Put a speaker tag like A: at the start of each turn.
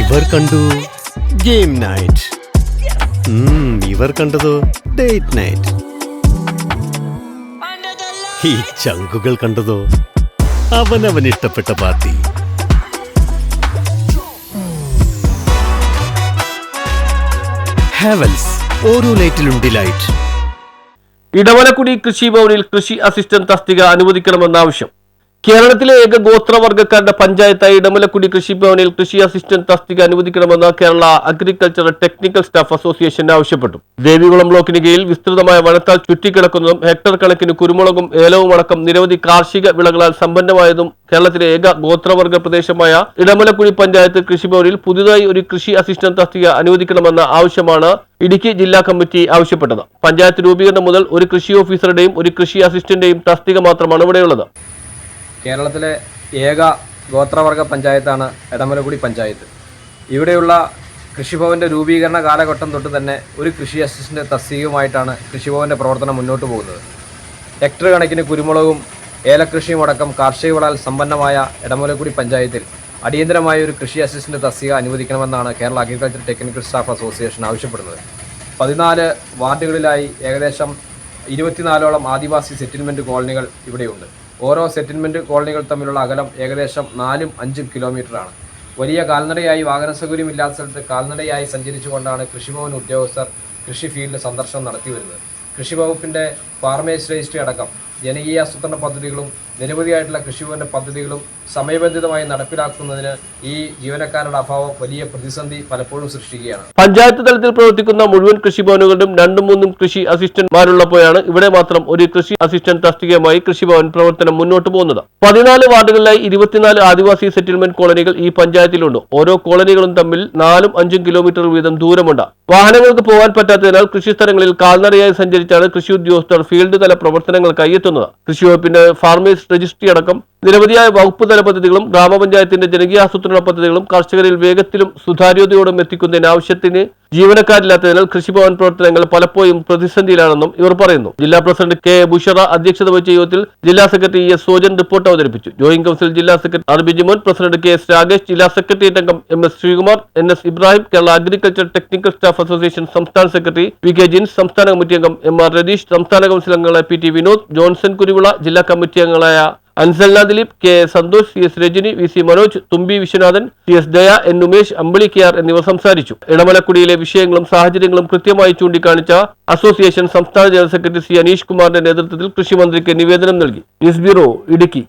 A: ഇവർ കണ്ടു game night. ഇവർ കണ്ടതോ ഡേറ്റ് നൈറ്റ്. ഈ ചങ്കുകൾ കണ്ടതോ അവനവൻ ഇഷ്ടപ്പെട്ട പാർട്ടി. ഹാവൽസ് ഓരോ ലൈറ്റിലും ഡിലൈറ്റ്
B: ഇടവലക്കുടി കൃഷി ഭവനിൽ കൃഷി അസിസ്റ്റന്റ് തസ്തിക അനുവദിക്കണമെന്ന ആവശ്യം കേരളത്തിലെ ഏക ഗോത്രവർഗക്കാരുടെ പഞ്ചായത്തായി ഇടമലക്കുടി കൃഷിഭവനിൽ കൃഷി അസിസ്റ്റന്റ് തസ്തിക അനുവദിക്കണമെന്ന് Kerala agriculture technical staff association ആവശ്യപ്പെട്ടു. ദേവികുളം ബ്ലോക്കിന് കീഴിൽ വിസ്തൃതമായ വനത്താൽ ചുറ്റിക്കിടക്കുന്നതും ഹെക്ടർ കണക്കിന് കുരുമുളകും ഏലവും അടക്കം നിരവധി കാർഷിക വിളകളാൽ സമ്പന്നമായതും കേരളത്തിലെ ഏക ഗോത്രവർഗ പ്രദേശമായ ഇടമലക്കുടി പഞ്ചായത്ത് കൃഷിഭവനിൽ പുതുതായി ഒരു കൃഷി അസിസ്റ്റന്റ് തസ്തിക അനുവദിക്കണമെന്ന ആവശ്യമാണ് ഇടുക്കി ജില്ലാ കമ്മിറ്റി ആവശ്യപ്പെട്ടത്. പഞ്ചായത്ത് രൂപീകരണം മുതൽ ഒരു കൃഷി ഓഫീസറുടെയും ഒരു കൃഷി അസിസ്റ്റന്റെയും തസ്തിക മാത്രമാണ് ഇവിടെയുള്ളത്.
C: കേരളത്തിലെ ഏക ഗോത്രവർഗ പഞ്ചായത്താണ് എടമലക്കുടി പഞ്ചായത്ത്. ഇവിടെയുള്ള കൃഷിഭവന്റെ രൂപീകരണ കാലഘട്ടം തൊട്ട് തന്നെ ഒരു കൃഷി അസിസ്റ്റന്റ് തസ്തികയുമായിട്ടാണ് കൃഷിഭവന്റെ പ്രവർത്തനം മുന്നോട്ട് പോകുന്നത്. ഹെക്ടർ കണക്കിന് കുരുമുളകും ഏലക്കൃഷിയും അടക്കം കാർഷിക വിളാൽ സമ്പന്നമായ എടമലക്കുടി പഞ്ചായത്തിൽ അടിയന്തരമായ ഒരു കൃഷി അസിസ്റ്റന്റ് തസ്തിക അനുവദിക്കണമെന്നാണ് Kerala agriculture technical staff association ആവശ്യപ്പെടുന്നത്. പതിനാല് വാർഡുകളിലായി ഏകദേശം ഇരുപത്തിനാലോളം ആദിവാസി സെറ്റിൽമെന്റ് കോളനികൾ ഇവിടെയുണ്ട്. ഓരോ സെറ്റിൽമെന്റ് കോളനികൾ തമ്മിലുള്ള അകലം ഏകദേശം നാലും അഞ്ചും കിലോമീറ്ററാണ്. വലിയ കാൽനടയായി വാഹന സൗകര്യമില്ലാത്ത സ്ഥലത്ത് കാൽനടയായി സഞ്ചരിച്ചുകൊണ്ടാണ് കൃഷിഭവൻ ഉദ്യോഗസ്ഥർ കൃഷി ഫീൽഡ് സന്ദർശനം നടത്തി വരുന്നത് കൃഷി ഫാർമേഴ്സ് രജിസ്ട്രി അടക്കം ജനകീയ ആസൂത്രണ പദ്ധതികളും നിരവധിയായിട്ടുള്ള കൃഷിഭവന്റെ പദ്ധതികളും സമയബന്ധിതമായി നടപ്പിലാക്കുന്നതിന് ഈ ജീവനക്കാരുടെ അഭാവം വലിയ പ്രതിസന്ധി പലപ്പോഴും സൃഷ്ടിക്കുകയാണ്.
B: പഞ്ചായത്ത് തലത്തിൽ പ്രവർത്തിക്കുന്ന മുഴുവൻ കൃഷിഭവനുകളിലും രണ്ടും മൂന്നും കൃഷി അസിസ്റ്റന്റ്മാരുള്ളപ്പോഴാണ് ഇവിടെ മാത്രം ഒരു കൃഷി അസിസ്റ്റന്റ് തസ്തികയുമായി കൃഷിഭവൻ പ്രവർത്തനം മുന്നോട്ട് പോകുന്നത്. പതിനാല് വാർഡുകളിലായി ഇരുപത്തിനാല് ആദിവാസി സെറ്റിൽമെന്റ് കോളനികൾ ഈ പഞ്ചായത്തിലുണ്ട്. ഓരോ കോളനികളും തമ്മിൽ നാലും അഞ്ചും കിലോമീറ്റർ വീതം ദൂരമുണ്ട്. വാഹനങ്ങൾക്ക് പോകാൻ പറ്റാത്തതിനാൽ കൃഷിസ്ഥലങ്ങളിൽ കാൽനടയായി സഞ്ചരിച്ചാണ് കൃഷി ഉദ്യോഗസ്ഥർ ഫീൽഡ് തല പ്രവർത്തനങ്ങൾക്കായി എത്തുന്നത് കൃഷി വകുപ്പിന്റെ ഫാർമേഴ്സ് രജിസ്ട്രി അടക്കം നിരവധിയായ വകുപ്പ് തല പദ്ധതികളും ഗ്രാമപഞ്ചായത്തിന്റെ ജനകീയ ജനകീയാസൂത്രണ പദ്ധതികളും കർഷകരിൽ വേഗത്തിലും സുതാര്യതയോടും എത്തിക്കുന്നതിന് ആവശ്യത്തിന് ജീവനക്കാരില്ലാത്തതിനാൽ കൃഷിഭവൻ പ്രവർത്തനങ്ങൾ പലപ്പോഴും പ്രതിസന്ധിയിലാണെന്നും ഇവർ പറയുന്നു. ജില്ലാ പ്രസിഡന്റ് കെ ബുഷറ അധ്യക്ഷത വഹിച്ച യോഗത്തിൽ ജില്ലാ സെക്രട്ടറി എസ് സോജൻ റിപ്പോർട്ട് അവതരിപ്പിച്ചു. ജോയിന്റ് കൌൺസിൽ ജില്ലാ secretary R B Jimon president K S Rakesh ജില്ലാ സെക്രട്ടേറിയറ്റ് അംഗം M S Sreekumar N S Ibrahim Kerala agriculture technical staff association സംസ്ഥാന സെക്രട്ടറി വി കെ ജിൻസ് സംസ്ഥാന കമ്മിറ്റി അംഗം എം ആർ രതീഷ് സംസ്ഥാന council അംഗങ്ങളായ P T Vinod Johnson Kuruvila ജില്ലാ committee അംഗങ്ങളായ Ansalna Dileep K Santhosh C S Rajani V C Manoj Thumpi Viswanathan C S Daya N Umesh Ambili K R എന്നിവർ സംസാരിച്ചു. ഇടമലക്കുടിയിലെ വിഷയങ്ങളും സാഹചര്യങ്ങളും കൃത്യമായി ചൂണ്ടിക്കാണിച്ച അസോസിയേഷൻ സംസ്ഥാന ജനറൽ സെക്രട്ടറി സി അനീഷ് കുമാറിന്റെ നേതൃത്വത്തിൽ കൃഷിമന്ത്രിക്ക് നിവേദനം നൽകി. News bureau Idukki.